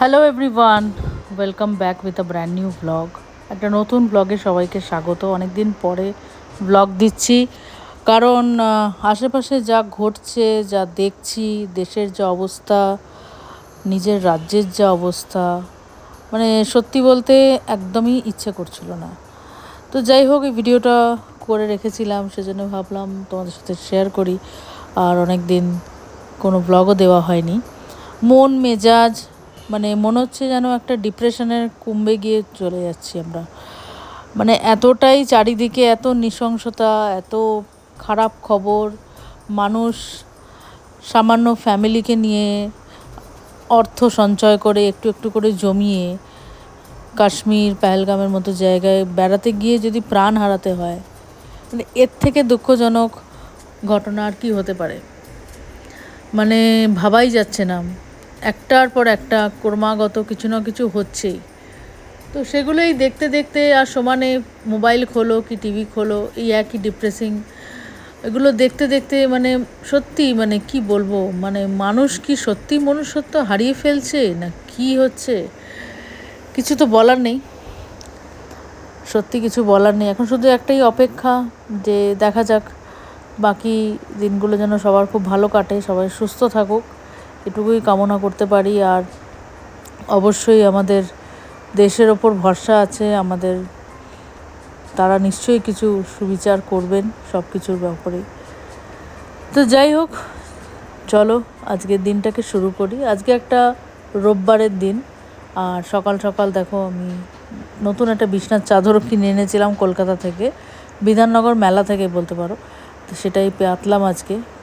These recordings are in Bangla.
Hello everyone welcome back with a brand new blog একটা নতুন ব্লগে সবাইকে স্বাগত। অনেক দিন পরে ব্লগ দিচ্ছি। কারণ আশেপাশে যা ঘটছে, যা দেখছি, দেশের যা অবস্থা, নিজের রাজ্যের যা অবস্থা মানে সত্যি বলতে একদমই ইচ্ছে করছিল না। তো যাই হোক, এই ভিডিওটা করে রেখেছিলাম, সেজন্য ভাবলাম তোমাদের সাথে শেয়ার করি। আর অনেক দিন কোনো ব্লগও দেওয়া হয়নি। মন, মেজাজ মানে মনে হচ্ছে যেন একটা ডিপ্রেশনের কুম্বে গিয়ে চলে যাচ্ছি আমরা। মানে এতটাই চারিদিকে এত নৃশংসতা, এত খারাপ খবর, মানুষ সামান্য ফ্যামিলিকে নিয়ে অর্থ সঞ্চয় করে একটু একটু করে জমিয়ে কাশ্মীর, পেহেলগামের মতো জায়গায় বেড়াতে গিয়ে যদি প্রাণ হারাতে হয় মানে এর থেকে দুঃখজনক ঘটনা আর কি হতে পারে? মানে ভাবাই যাচ্ছে না। একটার পর একটা ক্রমাগত কিছু না কিছু হচ্ছেই। তো সেগুলোই দেখতে দেখতে আর সমানে মোবাইল খোলো কি টিভি খোলো, এই একই ডিপ্রেসিং এগুলো দেখতে দেখতে মানে সত্যি মানে কি বলব মানে মানুষ কি সত্যি মনুষ্যত্ব হারিয়ে ফেলছে না কি হচ্ছে? কিছু তো বলার নেই। সত্যি কিছু বলার নেই। এখন শুধু একটাই অপেক্ষা যে দেখা যাক বাকি দিনগুলো যেন সবার খুব ভালো কাটে, সবাই সুস্থ থাকুক। এটুকুই কামনা করতে পারি। আর অবশ্যই আমাদের দেশের ওপর ভরসা আছে, আমাদের তারা নিশ্চয়ই কিছু সুবিচার করবেন সব কিছুর ব্যাপারে। তো যাই হোক, চলো আজকের দিনটাকে শুরু করি। আজকে একটা রোববারের দিন। আর সকাল সকাল দেখো আমি নতুন একটা বিছনার চাদরও কিনে এনেছিলাম কলকাতা থেকে, বিধাননগর মেলা থেকে বলতে পারো। তো সেটাই পেতলাম আজকে।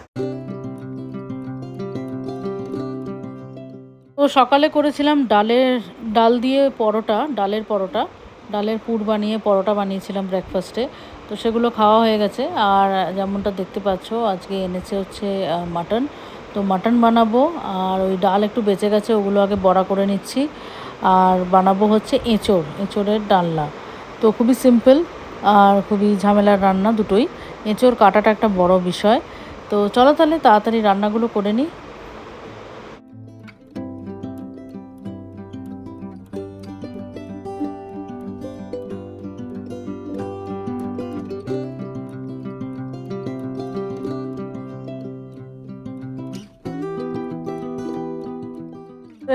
সকালে করেছিলাম ডালের, ডাল দিয়ে পরোটা, ডালের পরোটা, ডালের পুর বানিয়ে পরোটা বানিয়েছিলাম ব্রেকফাস্টে তো সেগুলো খাওয়া হয়ে গেছে। আর যেমনটা দেখতে পাচ্ছ, আজকে এনেছে হচ্ছে মাটন তো মাটন বানাবো, আর ওই ডাল একটু বেঁচে গেছে, ওগুলো আগে বড়া করে নিচ্ছি। আর বানাবো হচ্ছে এঁচোড়, এঁচোড়ের ডালনা। তো খুবই সিম্পল আর খুবই ঝামেলার রান্না দুটোই। এঁচোড় কাটাটা একটা বড় বিষয়। তো চলো তাহলে তাড়াতাড়ি রান্নাগুলো করে নিই।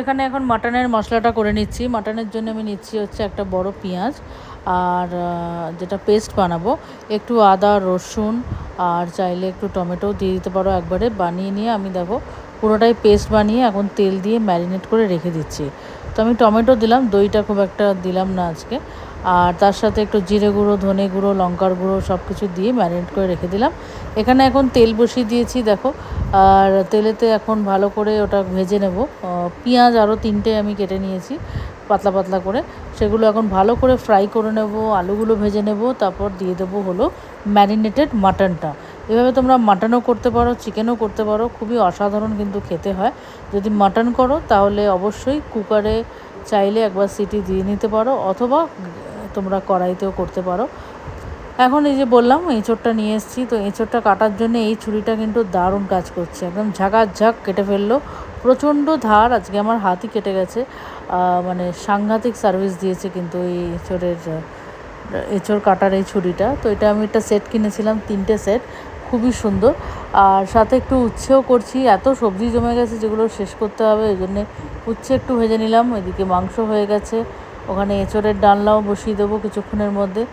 এখানে এখন মাটনের মশলাটা করে নিচ্ছি। মাটনের জন্য আমি নিচ্ছি হচ্ছে একটা বড় পেঁয়াজ আর যেটা পেস্ট বানাবো। একটু আদা, রসুন আর চাইলে একটু টমেটো দিয়ে দিতে পারো একবারে। বানিয়ে নিয়ে আমি দেখো পুরোটাই পেস্ট বানিয়ে এখন তেল দিয়ে ম্যারিনেট করে রেখে দিচ্ছি। তো আমি টমেটো দিলাম, দইটা খুব একটা দিলাম না আজকে। আর তার সাথে একটু জিরে গুঁড়ো, ধনে গুঁড়ো, লঙ্কার গুঁড়ো সব কিছু দিয়ে ম্যারিনেট করে রেখে দিলাম। এখানে এখন তেল বসিয়ে দিয়েছি, দেখো। আর তেলেতে এখন ভালো করে ওটা ভেজে নেব। পেঁয়াজ আরও তিনটে আমি কেটে নিয়েছি, পাতলা পাতলা করে। সেগুলো এখন ভালো করে ফ্রাই করে নেব, আলুগুলো ভেজে নেব, তারপর দিয়ে দেবো হলো ম্যারিনেটেড মাটনটা এভাবে তোমরা মাটনও করতে পারো চিকেনও করতে পারো, খুবই অসাধারণ কিন্তু খেতে হয়। যদি মাটন করো, তাহলে অবশ্যই কুকারে চাইলে একবার সিটি দিয়ে নিতে পারো, অথবা তোমরা কড়াইতেও করতে পারো। এখন এই যে বললাম, এঁচোড়টা নিয়ে এসেছি, তো এঁচোড়টা কাটার জন্য এই ছুরিটা কিন্তু দারুণ কাজ করছে। একদম ঝাঁকার ঝাঁক কেটে ফেলল। প্রচণ্ড ধার আজকে আমার হাতই কেটে গেছে। মানে সাংঘাতিক সার্ভিস দিয়েছে কিন্তু এই এঁচোড়ের, এঁচোড় কাটার এই ছুরিটা। তো এটা আমি একটা সেট কিনেছিলাম, তিনটে সেট খুবই সুন্দর। আর সাথে একটু উচ্ছেও করছি। এত সবজি জমে গেছে যেগুলো শেষ করতে হবে ওই জন্যে উচ্ছে একটু ভেজে নিলাম। এদিকে মাংস হয়ে গেছে। ওখানে এঁচোড়ের ডালনাও বসিয়ে দেবো কিছুক্ষণের মধ্যে।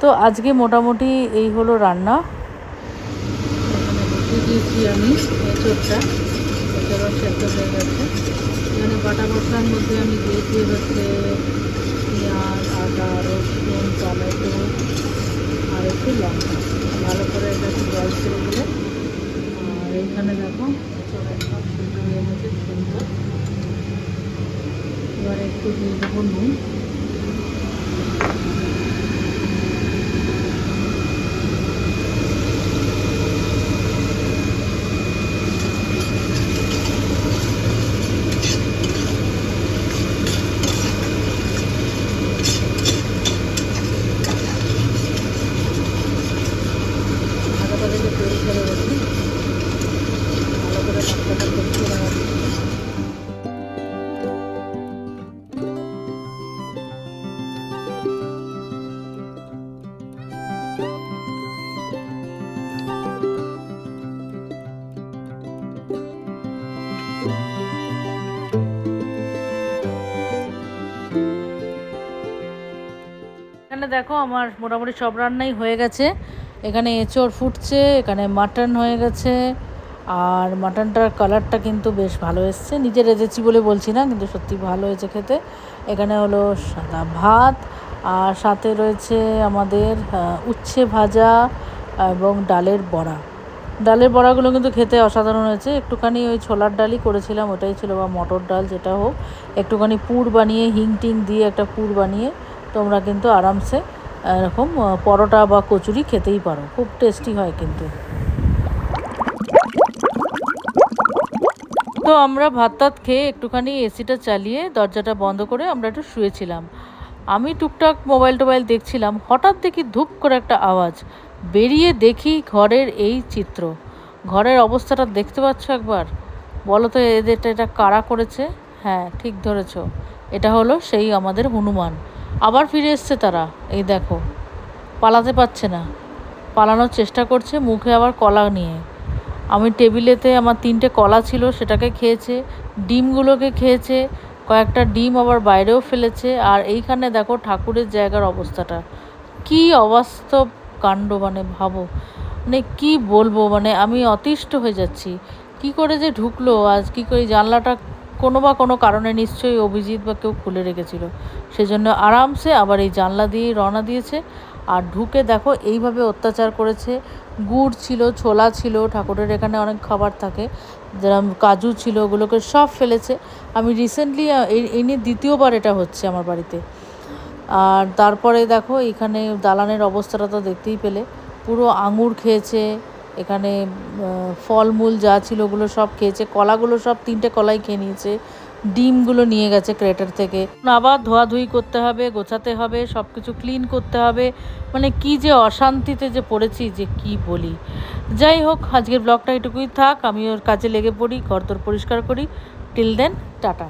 তো আজকে মোটামুটি এই হলো রান্না। দিয়েছি আমি, এঁচোড়টা। এঁচোড়ও সেদ্ধ এখানে বাটা মশলার মধ্যে আমি দিয়েছি হচ্ছে পেঁয়াজ, আদা, রসুন, টমেটো আর একটু লঙ্কা। ভালো করে এটা একটু জল ছেড়ে দিলে আর এইখানে দেখো এঁচোড়ের সব সেদ্ধ। এবার একটু দিয়ে দেবো নুন। দেখো আমার মোটামুটি সব রান্নাই হয়ে গেছে। এখানে এঁচড় ফুটছে, এখানে মাটন হয়ে গেছে, আর মাটনটার কালারটা কিন্তু বেশ ভালো এসছে। নিজে রেজেছি বলে বলছি না, কিন্তু সত্যি ভালো হয়েছে খেতে। এখানে হলো সাদা ভাত, আর সাথে রয়েছে আমাদের উচ্ছে ভাজা এবং ডালের বড়া। ডালের বড়াগুলো কিন্তু খেতে অসাধারণ হয়েছে। একটুখানি ওই ছোলার ডালই করেছিলাম, ওটাই ছিল বা মটর ডাল যেটা হোক। একটুখানি পুর বানিয়ে, হিং টিং দিয়ে একটা পুর বানিয়ে তোমরা কিন্তু আরামসে এরকম পরোটা বা কচুরি খেতেই পারো। খুব টেস্টি হয় কিন্তু। তো আমরা ভাত টাত খেয়ে একটুখানি এসিটা চালিয়ে দরজাটা বন্ধ করে আমরা একটু শুয়েছিলাম। আমি টুকটাক মোবাইল টোবাইল দেখছিলাম, হঠাৎ দেখি ধূপ করে একটা আওয়াজ। বেরিয়ে দেখি ঘরের এই চিত্র। ঘরের অবস্থাটা দেখতে পাচ্ছ একবার? বলো তো এদেরটা এটা কারা করেছে? হ্যাঁ ঠিক ধরেছ। এটা হলো সেই আমাদের হনুমান। আবার ফিরে এসছে তারা। এই দেখো, পালাতে পারছে না। পালানোর চেষ্টা করছে মুখে আবার কলা নিয়ে। আমি টেবিলেতে আমার তিনটে কলা ছিল, সেটাকে খেয়েছে, ডিমগুলোকে খেয়েছে, কয়েকটা ডিম আবার বাইরেও ফেলেছে, আর এইখানে দেখো ঠাকুরের জায়গার অবস্থাটা। কি অবাস্তব কাণ্ড মানে ভাবো মানে কি বলব মানে আমি অতিষ্ঠ হয়ে যাচ্ছি। কি করে যে ঢুকলো, আজ কি করে জানলাটা কোনো বা কোনো কারণে নিশ্চয়ই অভিজিৎ বা কেউ খুলে রেখেছিল। সেজন্য আরামসে আবার এই জানলা দিয়েই রওনা দিয়েছে। আর ঢুকে দেখো, এইভাবে অত্যাচার করেছে। গুড় ছিল, ছোলা ছিল, ঠাকুরের এখানে অনেক খাবার থাকে। যেরকম কাজু ছিল, ওগুলোকে সব ফেলেছে। আমি রিসেন্টলি এই নিয়ে দ্বিতীয়বার এটা হচ্ছে আমার বাড়িতে। আর তারপরে দেখো, এখানে দালানের অবস্থাটা তো দেখতেই পেলে। পুরো আঙুর খেয়েছে এখানে ফলমূল যা ছিল ওগুলো সব খেয়েছে, কলাগুলো সব তিনটে কলাই খেয়ে নিয়েছে, ডিমগুলো নিয়ে গেছে ক্রেটার থেকে। আবার ধোয়াধুয়ি করতে হবে, গোছাতে হবে সব কিছু ক্লিন করতে হবে। মানে কি যে অশান্তিতে যে পড়েছি যে কি বলি। যাই হোক, আজকের ব্লগটা এটুকুই থাক আমি ওর কাজে লেগে পড়ি, ঘর পরিষ্কার করি। Till then, ta-ta.